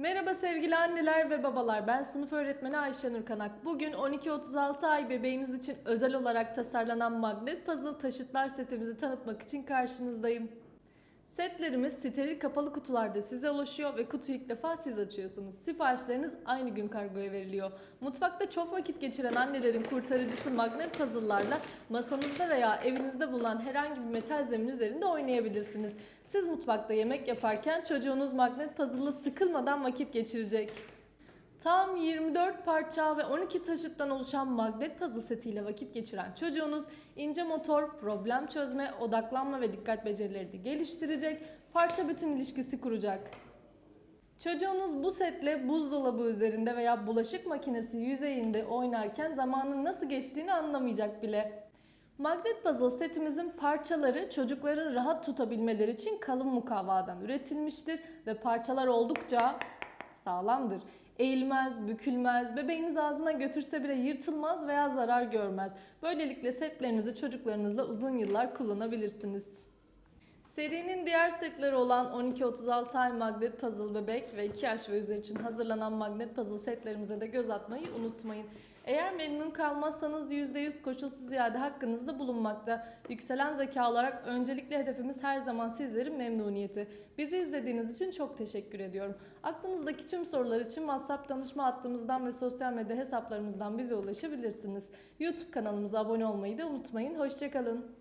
Merhaba sevgili anneler ve babalar. Ben sınıf öğretmeni Ayşenur Kanak. Bugün 12-36 ay bebeğiniz için özel olarak tasarlanan magnet puzzle taşıtlar setimizi tanıtmak için karşınızdayım. Setlerimiz steril kapalı kutularda size ulaşıyor ve kutuyu ilk defa siz açıyorsunuz. Siparişleriniz aynı gün kargoya veriliyor. Mutfakta çok vakit geçiren annelerin kurtarıcısı magnet puzzle'larla masanızda veya evinizde bulunan herhangi bir metal zemin üzerinde oynayabilirsiniz. Siz mutfakta yemek yaparken çocuğunuz magnet puzzle'la sıkılmadan vakit geçirecek. Tam 24 parça ve 12 taşıttan oluşan magnet puzzle setiyle vakit geçiren çocuğunuz ince motor, problem çözme, odaklanma ve dikkat becerilerini geliştirecek, parça bütün ilişkisi kuracak. Çocuğunuz bu setle buzdolabı üzerinde veya bulaşık makinesi yüzeyinde oynarken zamanın nasıl geçtiğini anlamayacak bile. Magnet puzzle setimizin parçaları çocukların rahat tutabilmeleri için kalın mukavvadan üretilmiştir ve parçalar oldukça sağlamdır. Eğilmez, bükülmez, bebeğiniz ağzına götürse bile yırtılmaz veya zarar görmez. Böylelikle setlerinizi çocuklarınızla uzun yıllar kullanabilirsiniz. Serinin diğer setleri olan 12-36 ay magnet puzzle bebek ve 2 yaş ve üzeri için hazırlanan magnet puzzle setlerimize de göz atmayı unutmayın. Eğer memnun kalmazsanız %100 koşulsuz iade hakkınızda bulunmakta. Yükselen zeka olarak öncelikli hedefimiz her zaman sizlerin memnuniyeti. Bizi izlediğiniz için çok teşekkür ediyorum. Aklınızdaki tüm sorular için WhatsApp danışma hattımızdan ve sosyal medya hesaplarımızdan bize ulaşabilirsiniz. YouTube kanalımıza abone olmayı da unutmayın. Hoşçakalın.